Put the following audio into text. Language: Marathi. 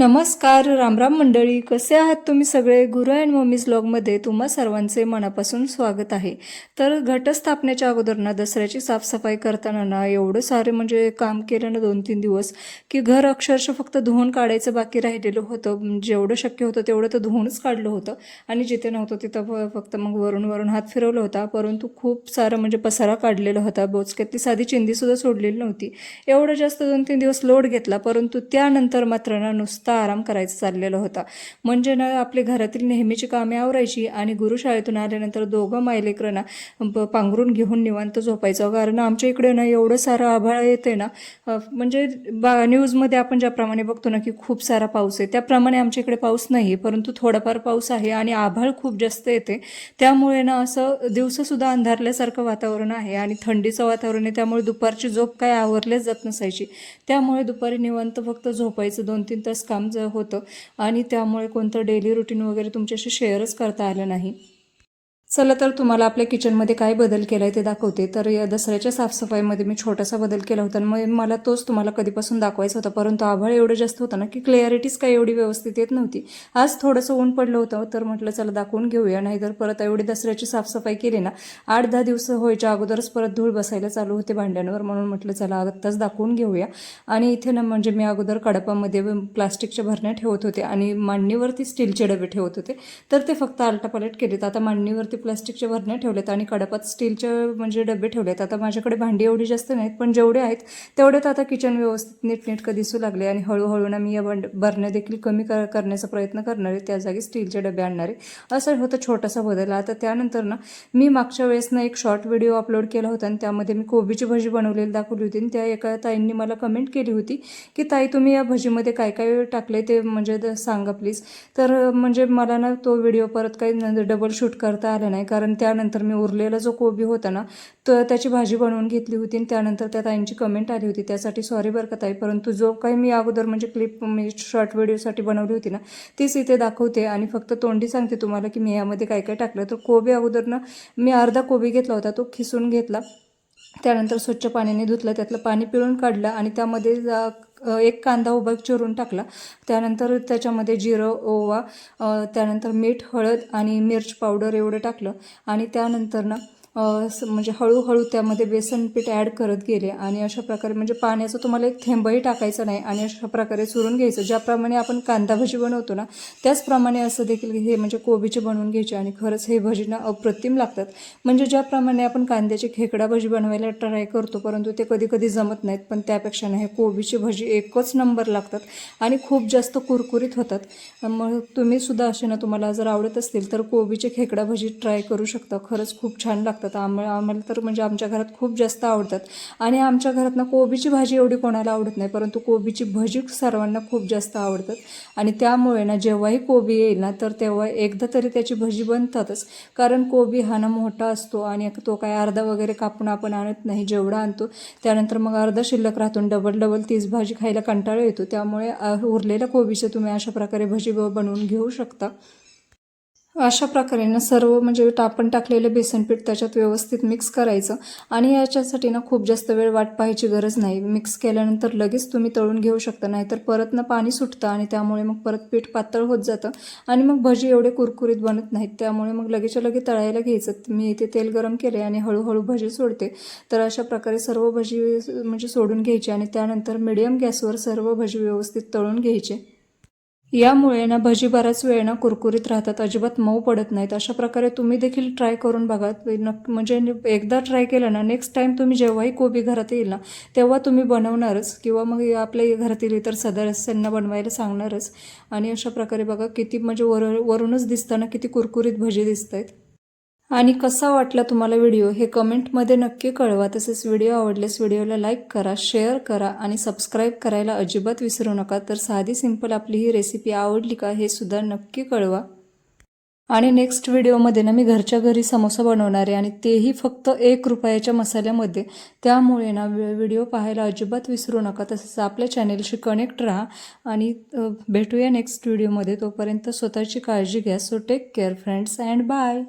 नमस्कार रामराम मंडळी. कसे आहात तुम्ही सगळे? गुरु अँड मम्मीज ब्लॉगमध्ये तुम्हा सर्वांचे मनापासून स्वागत आहे. तर घटस्थापनेच्या अगोदर ना दसऱ्याची साफसफाई करताना ना एवढं सारे म्हणजे काम केलं ना दोन तीन दिवस की घर अक्षरशः फक्त धुवून काढायचं बाकी राहिलेलं होतं. जेवढं शक्य होतं तेवढं तर धुवूनच काढलं होतं. आणि जिथे नव्हतं तिथं फ- फक्त मग वरून वरून हात फिरवला होता. परंतु खूप सारं म्हणजे पसारा काढलेला होता. बोचक्यातली साधी चिंधीसुद्धा सोडलेली नव्हती. एवढं जास्त दोन तीन दिवस लोड घेतला. परंतु त्यानंतर मात्र ना नुसतं आराम करायचा चाललेला होता. म्हणजे ना आपली घरातील नेहमीची कामे आवरायची आणि गुरुशाळेतून आल्यानंतर दोघं मायलेकरं ना पांघरून घेऊन निवांत झोपायचं. कारण आमच्या इकडे ना एवढं सारं आभाळ येते ना म्हणजे बा न्यूजमध्ये आपण ज्याप्रमाणे बघतो ना की खूप सारा पाऊस आहे. त्याप्रमाणे आमच्या इकडे पाऊस नाही परंतु थोडाफार पाऊस आहे आणि आभाळ खूप जास्त येते. त्यामुळे ना असं दिवसंसुद्धा अंधारल्यासारखं वातावरण आहे आणि थंडीचं वातावरण आहे. त्यामुळे दुपारची झोप काय आवरल्याच जात नसायची. त्यामुळे दुपारी निवांत फक्त झोपायचं दोन तीन तास काम ज होतं. आणि त्यामुळे कोणतं डेली रुटीन वगैरे तुमच्याशी शेअरच करता आलं नाही. चला तर तुम्हाला आपल्या किचनमध्ये काय बदल केला आहे ते दाखवते. तर या दसऱ्याच्या साफसफाईमध्ये मी छोटासा बदल केला होता. आणि मग मला तोच तुम्हाला कधीपासून दाखवायचा होता. परंतु आभाळ एवढं जास्त होतं ना की क्लॅरिटीच काय एवढी व्यवस्थित येत नव्हती. आज थोडंसं ऊन पडलं होतं तर म्हटलं चला दाखवून घेऊया. नाहीतर परत एवढी दसऱ्याची साफसफाई केली ना आठ दहा दिवस व्हायच्या अगोदरच परत धूळ बसायला चालू होते भांड्यांवर. म्हणून म्हटलं चला आत्ताच दाखवून घेऊया. आणि इथे ना म्हणजे मी अगोदर कडपामध्ये प्लास्टिकच्या भरण्या ठेवत होते आणि मांडणीवरती स्टीलचे डबे ठेवत होते. तर ते फक्त आलटापालट केलेत. आता मांडणीवरती प्लास्टिकचे भरणे ठेवलेत आणि कडपात स्टीलचे म्हणजे डबे ठेवलेत. आता माझ्याकडे भांडी एवढी जास्त नाहीत पण जेवढे आहेत तेवढेच आता किचन व्यवस्थित नीटनेटकं दिसू लागले आणि हळूहळू ना मी या बंड भरण्या देखील कमी कर करण्याचा प्रयत्न करणार आहे. त्या जागी स्टीलचे डबे आणणार आहे. असं होतं छोटासा बदल. आता त्यानंतर ना मी मागच्या वेळेस ना एक शॉर्ट व्हिडिओ अपलोड केला होता आणि त्यामध्ये मी कोबीची भजी बनवलेली दाखवली होती आणि त्या एका ताईंनी मला कमेंट केली होती की ताई तुम्ही या भजीमध्ये काय काय टाकले ते म्हणजे द- सांगा प्लीज. तर म्हणजे मला ना तो व्हिडिओ परत काही डबल शूट करता आला नाही. कारण त्यानंतर मी उरलेला जो कोबी होता ना तर त्याची भाजी बनवून घेतली होती आणि त्यानंतर त्या ताईंची कमेंट आली होती. त्यासाठी सॉरी बरं का ताई परंतु जो काही मी अगोदर म्हणजे क्लिप मी शॉर्ट व्हिडिओसाठी बनवली होती ना तीच इथे दाखवते आणि फक्त तोंडी सांगते तुम्हाला की मी यामध्ये काय काय टाकलं. तर कोबी अगोदर ना मी अर्धा कोबी घेतला होता तो खिसून घेतला. त्यानंतर स्वच्छ पाण्याने धुतलं त्यातलं पाणी पिळून काढलं आणि त्यामध्ये एक कांदा उभा चिरून टाकला. त्यानंतर त्याच्यामध्ये जिरं ओवा त्यानंतर मीठ हळद आणि मिर्च पावडर एवढं टाकलं आणि त्यानंतर ना म्हणजे हळूहळू त्यामध्ये बेसन पीठ ॲड करत गेले आणि अशा प्रकारे म्हणजे पाण्याचं तुम्हाला एक थेंबही टाकायचं नाही आणि अशा प्रकारे चुरून घ्यायचं. ज्याप्रमाणे आपण कांदा भजी बनवतो ना त्याचप्रमाणे असं देखील हे म्हणजे कोबीचे बनवून घ्यायचे आणि खरंच हे भजींना अप्रतिम लागतात. म्हणजे ज्याप्रमाणे आपण कांद्याची खेकडा भजी बनवायला ट्राय करतो परंतु ते कधी कधी जमत नाहीत पण त्यापेक्षा नाही कोबीची भजी एकच नंबर लागतात आणि खूप जास्त कुरकुरीत होतात. मग तुम्ही सुद्धा असे ना तुम्हाला जर आवडत असतील तर कोबीचे खेकडा भजी ट्राय करू शकता. खरंच खूप छान लागतात. आम्हाला आम्हाला तर म्हणजे आमच्या घरात खूप जास्त आवडतात. आणि आमच्या घरात ना कोबीची भाजी एवढी कोणाला आवडत नाही परंतु कोबीची भजी सर्वांना खूप जास्त आवडतात. आणि त्यामुळे ना जेव्हाही कोबी येईल ना तर तेव्हा एकदा तरी त्याची भजी बनतातच. कारण कोबी हा ना मोठा असतो आणि तो काय अर्धा वगैरे कापून आपण आणत नाही जेवढा आणतो त्यानंतर मग अर्धा शिल्लक राहतो डबल डबल तीच भाजी खायला कंटाळा येतो. त्यामुळे उरलेल्या कोबीचे तुम्ही अशा प्रकारे भजी बनवून घेऊ शकता. अशा प्रकारे ना सर्व म्हणजे आपण टाकलेलं बेसनपीठ त्याच्यात व्यवस्थित मिक्स करायचं. आणि याच्यासाठी ना खूप जास्त वेळ वाट पाहायची गरज नाही. मिक्स केल्यानंतर लगेच तुम्ही तळून घेऊ शकता. नाहीतर परत ना पाणी सुटतं आणि त्यामुळे मग परत पीठ पातळ होत जातं. आणि मग भजी एवढे कुरकुरीत बनत नाहीत. त्यामुळे मग लगेचच्या लगे तळायला घ्यायचं. मी इथे तेल गरम केले आणि हळूहळू भजी सोडते. तर अशा प्रकारे सर्व भजी म्हणजे सोडून घ्यायची आणि त्यानंतर मिडियम गॅसवर सर्व भजी व्यवस्थित तळून घ्यायचे. यामुळे ना भजी बराच वेळ ना कुरकुरीत राहतात. अजिबात मऊ पडत नाहीत. अशा प्रकारे तुम्ही देखील ट्राय करून बघा. म्हणजे एकदा ट्राय केलं ना नेक्स्ट टाईम तुम्ही जेव्हाही कोबी घरात येईल ना तेव्हा तुम्ही बनवणारच. किंवा मग आपल्या घरातील इतर सदस्यांना बनवायला सांगणारच. आणि अशा प्रकारे बघा किती म्हणजे वर वरूनच दिसताना किती कुरकुरीत भजी दिसत आहेत आणि कसा वाटला तुम्हाला व्हिडिओ हे कमेंटमध्ये नक्की कळवा. तसेच व्हिडिओ आवडल्यास व्हिडिओला लाईक करा शेअर करा आणि सबस्क्राईब करायला अजिबात विसरू नका. तर साधी सिंपल आपली ही रेसिपी आवडली का हे सुद्धा नक्की कळवा. आणि नेक्स्ट व्हिडिओमध्ये ना मी घरच्या घरी समोसा बनवणार आहे आणि तेही फक्त एक रुपयाच्या मसाल्यामध्ये. त्यामुळे ना व्हिडिओ पाहायला अजिबात विसरू नका. तसेच आपल्या चॅनेलशी कनेक्ट राहा आणि भेटूया नेक्स्ट व्हिडिओमध्ये. तोपर्यंत स्वतःची काळजी घ्या. So take care friends and bye